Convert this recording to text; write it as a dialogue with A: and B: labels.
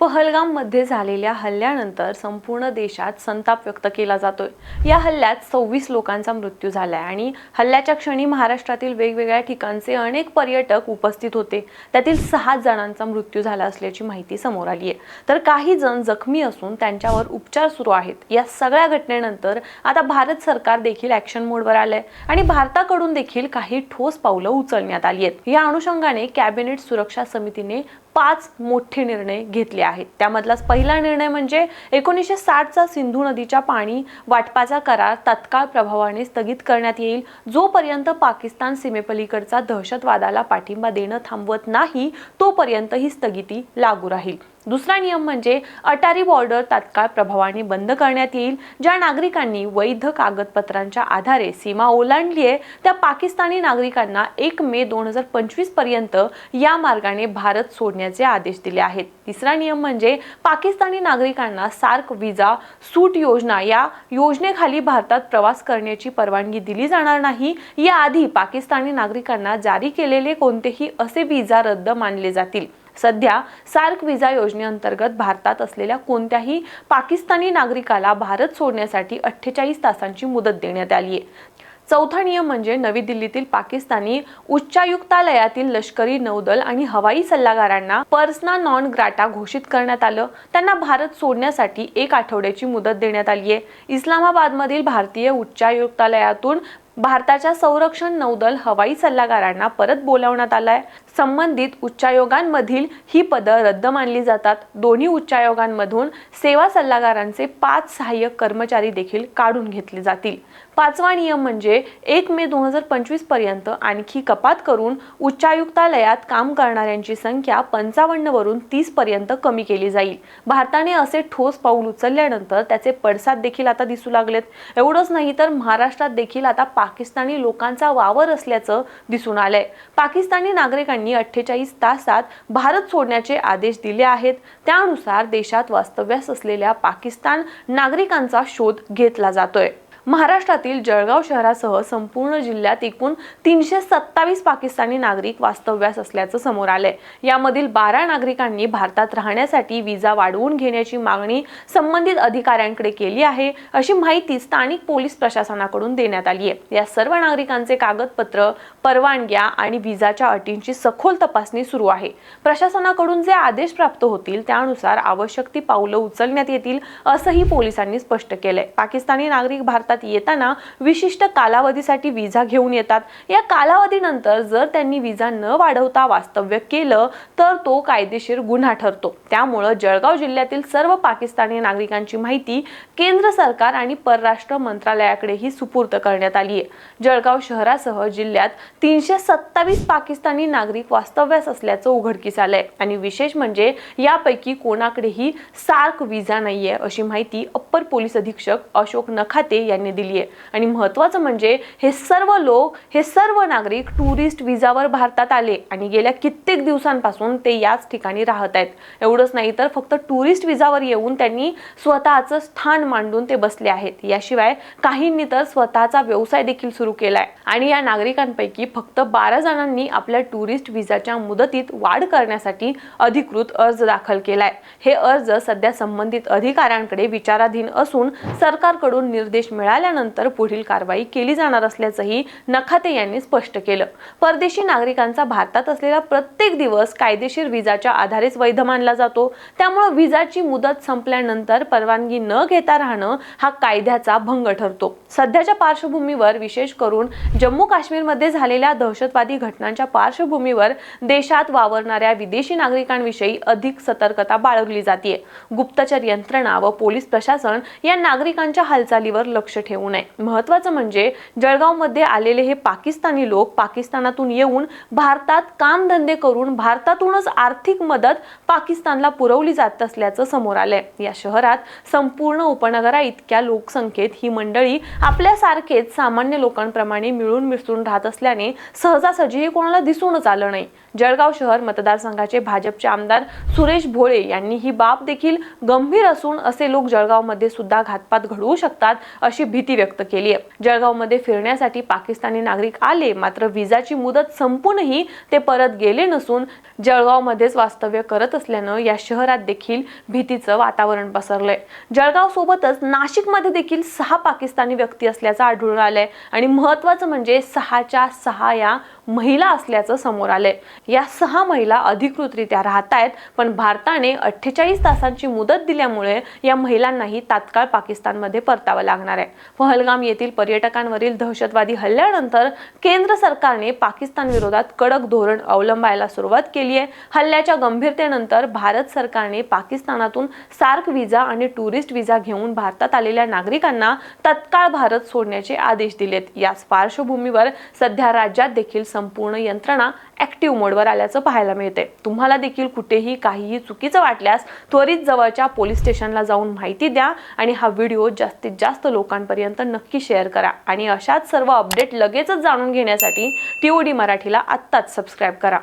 A: पहलगाममध्ये झालेल्या हल्ल्यानंतर संपूर्ण देशात संताप व्यक्त केला जातोय. या हल्ल्यात सव्वीस लोकांचा मृत्यू झालाय आणि हल्ल्याच्या क्षणी महाराष्ट्रातील वेगवेगळ्या ठिकाणचे अनेक पर्यटक उपस्थित होते. त्यातील सहा जणांचा मृत्यू झाला असल्याची माहिती समोर आली आहे. तर काही जण जखमी असून त्यांच्यावर उपचार सुरू आहेत. या सगळ्या घटनेनंतर आता भारत सरकार देखील ऍक्शन मोडवर आलंय आणि भारताकडून देखील काही ठोस पावलं उचलण्यात आली आहेत. या अनुषंगाने कॅबिनेट सुरक्षा समितीने पाच मोठे निर्णय घेतले आहेत. त्यामधलाच पहिला निर्णय म्हणजे एकोणीसशे साठचा सिंधू नदीच्या पाणी वाटपाचा करार तत्काळ प्रभावाने स्थगित करण्यात येईल. जोपर्यंत पाकिस्तान सीमेपलीकडचा दहशतवादाला पाठिंबा देणं थांबवत नाही तोपर्यंत ही स्थगिती लागू राहील. दुसरा नियम म्हणजे अटारी बॉर्डर तात्काळ प्रभावाने बंद करण्यात येईल ज्या नागरिकांनी वैध कागदपत्रांच्या आधारे सीमा ओलांडली आहे त्या पाकिस्तानी नागरिकांना एक मे दोन हजार पंचवीसपर्यंत या मार्गाने भारत सोडण्याचे आदेश दिले आहेत. तिसरा नियम म्हणजे पाकिस्तानी नागरिकांना सार्क विजा सूट योजना या योजनेखाली भारतात प्रवास करण्याची परवानगी दिली जाणार नाही. याआधी पाकिस्तानी नागरिकांना जारी केलेले कोणतेही असे विजा रद्द मानले जातील. सध्या सार्क व्हिसा योजनेअंतर्गत भारतात असलेल्या कोणत्याही पाकिस्तानी नागरिकाला भारत सोडण्यासाठी अठ्ठेचाळीस तासांची मुदत देण्यात आली आहे चौथा नियम म्हणजे नवी दिल्लीतील पाकिस्तानी उच्चायुक्तालयातील लष्करी नौदल आणि हवाई सल्लागारांना पर्सना नॉन ग्राटा घोषित करण्यात आलं. त्यांना भारत सोडण्यासाठी एक आठवड्याची मुदत देण्यात आली आहे इस्लामाबादमधील भारतीय उच्चायुक्तालयातून भारताच्या संरक्षण नौदल हवाई सल्लागारांना परत बोलावण्यात आलाय. संबंधित उच्चायोगांमधील ही पदं रद्द मानली जातात. दोन्ही उच्चायोगांमधून सेवा सल्लागारांचे पाच सहाय्यक कर्मचारी देखील काढून घेतले जातील. पाचवा नियम म्हणजे एक मे दोन हजार पंचवीसपर्यंत आणखी कपात करून उच्चायुक्तालयात काम करणाऱ्यांची संख्या पंचावन्न वरून तीस पर्यंत कमी केली जाईल. भारताने असे ठोस पाऊल उचलल्यानंतर त्याचे पडसाद देखील आता दिसू लागलेत. एवढंच नाही तर महाराष्ट्रात देखील आता पाकिस्तानी लोकांचा वावर असल्याचं दिसून आलंय. पाकिस्तानी नागरिकांनी अठ्ठेचाळीस तासात भारत सोडण्याचे आदेश दिले आहेत. त्यानुसार देशात वास्तव्यास असलेल्या पाकिस्तान नागरिकांचा शोध घेतला जातोय. महाराष्ट्रातील जळगाव शहरासह संपूर्ण जिल्ह्यात एकूण तीनशे सत्तावीस पाकिस्तानी नागरिक वास्तव्यास असल्याचं समोर आलंय. यामधील बारा नागरिकांनी भारतात राहण्यासाठी विजा वाढवून घेण्याची मागणी संबंधित अधिकाऱ्यांकडे केली आहे अशी माहिती स्थानिक पोलीस प्रशासनाकडून देण्यात आली आहे. या सर्व नागरिकांचे कागदपत्र परवानग्या आणि विजाच्या अटींची सखोल तपासणी सुरू आहे. प्रशासनाकडून जे आदेश प्राप्त होतील त्यानुसार आवश्यक ती पावलं उचलण्यात येतील असंही पोलिसांनी स्पष्ट केलंय. पाकिस्तानी नागरिक भारतात येताना विशिष्ट कालावधीसाठी विजा घेऊन येतात. या कालावधीनंतर जर त्यांनी विजा न वाढवता वास्तव्य केलं तर तो कायदेशीर गुन्हा ठरतो. त्यामुळं जळगाव जिल्ह्यातील सर्व पाकिस्तानी नागरिकांची माहिती केंद्र सरकार आणि परराष्ट्र मंत्रालयाकडेही सुपूर्द करण्यात आली आहे. जळगाव शहरासह जिल्ह्यात तीनशे सत्तावीस पाकिस्तानी नागरिक वास्तव्यास असल्याचं उघडकीस आलंय. आणि विशेष म्हणजे यापैकी कोणाकडेही सार्क विजा नाहीये अशी माहिती अप्पर पोलीस अधीक्षक अशोक नखाते यांनी दिली आहे. आणि महत्त्वाचं म्हणजे हे सर्व लोक हे सर्व नागरिक टुरिस्ट विजावर भारतात आले आणि गेल्या कित्येक दिवसांपासून ते याच ठिकाणी राहत आहेत. एवढंच नाही तर फक्त टुरिस्ट विजावर येऊन त्यांनी स्वतःचं स्थान मांडून ते बसले आहेत. याशिवाय काहींनी तर स्वतःचा व्यवसाय देखील सुरू केलाय. आणि या नागरिकांपैकी फक्त बारा जणांनी आपल्या टुरिस्ट विजाच्या मुदतीत वाढ करण्यासाठी अधिकृत अर्ज दाखल केलाय. हे अर्ज सध्या संबंधित अधिकाऱ्यांकडे विचाराधीन असून सरकारकडून निर्देश मिळाल्यानंतर पुढील कारवाई केली जाणार असल्याचंही नखाते यांनी स्पष्ट केलं. परदेशी नागरिकांचा भारतात असलेला प्रत्येक दिवस कायदेशीर विजाच्या आधारेच वैध मानला जातो. त्यामुळे विजाची मुदत संपल्यानंतर परवानगी न घेता राहणं हा कायद्याचा भंग ठरतो. सध्याच्या पार्श्वभूमीवर विशेष करून जम्मू काश्मीरमध्ये झालेल्या दहशतवादी घटनांच्या पार्श्वभूमीवर देशात वावरणाऱ्या विदेशी नागरिकांविषयी अधिक सतर्कता बाळगली जाते गुप्तचर यंत्रणा व पोलीस प्रशासन या नागरिकांच्या हालचालीवर लक्ष ठेवू नये. महत्वाचं म्हणजे जळगावमध्ये आलेले हे पाकिस्तानी लोक पाकिस्तानातून येऊन भारतात कामधंदे करून भारतातूनच आर्थिक मदत पाकिस्तानला पुरवली जात असल्याचं समोर आलंय. या शहरात संपूर्ण उपनगरा इतक्या लोकसंख्येत ही मंडळी आपल्यासारखेच सामान्य लोकांप्रमाणे मिळून मिसळून राहत असल्याने सहजासहजी हे कोणाला दिसूनच आलं नाही. जळगाव शहर मतदारसंघाचे भाजपचे आमदार सुरेश भोळे यांनी ही बाब देखील गंभीर असून असे लोक जळगावमध्ये सुद्धा घातपात घडवू शकतात अशी भीती व्यक्त केली आहे. जळगावमध्ये फिरण्यासाठी पाकिस्तानी नागरिक आले मात्र विजाची मुदत संपूनही ते परत गेले नसून जळगावमध्येच वास्तव्य करत असल्यानं या शहरात देखील भीतीचं वातावरण पसरलंय. जळगाव सोबतच नाशिकमध्ये देखील सहा पाकिस्तानी व्यक्ती असल्याचं आढळून आलंय आणि महत्वाचं म्हणजे सहाच्या सहा या महिला असल्याचं समोर आलंय. या सहा महिला अधिकृतरित्या राहत आहेत पण भारताने अठ्ठेचाळीस तासांची मुदत दिल्यामुळे या महिलांनाही तात्काळ पाकिस्तानमध्ये परतावं लागणार आहे. पहलगाम येथील पर्यटकांवरील दहशतवादी हल्ल्यानंतर केंद्र सरकारने पाकिस्तान विरोधात कडक धोरण अवलंबायला सुरुवात केली आहे. हल्ल्याच्या गंभीरतेनंतर भारत सरकारने पाकिस्तानातून सार्क विजा आणि टुरिस्ट विजा घेऊन भारतात आलेल्या नागरिकांना तत्काळ भारत सोडण्याचे आदेश दिलेत. याच पार्श्वभूमीवर सध्या राज्यात देखील संपूर्ण यंत्रणा ऍक्टिव्ह मोडवर आल्याचं पाहायला मिळते तुम्हाला देखील कुठेही काहीही चुकीचं वाटल्यास त्वरित जवळच्या पोलीस स्टेशनला जाऊन माहिती द्या आणि हा व्हिडिओ जास्तीत जास्त लोकांपर्यंत नक्की शेअर करा. आणि अशाच सर्व अपडेट लगेचच जाणून घेण्यासाठी टीओडी मराठीला आत्ताच सबस्क्राईब करा.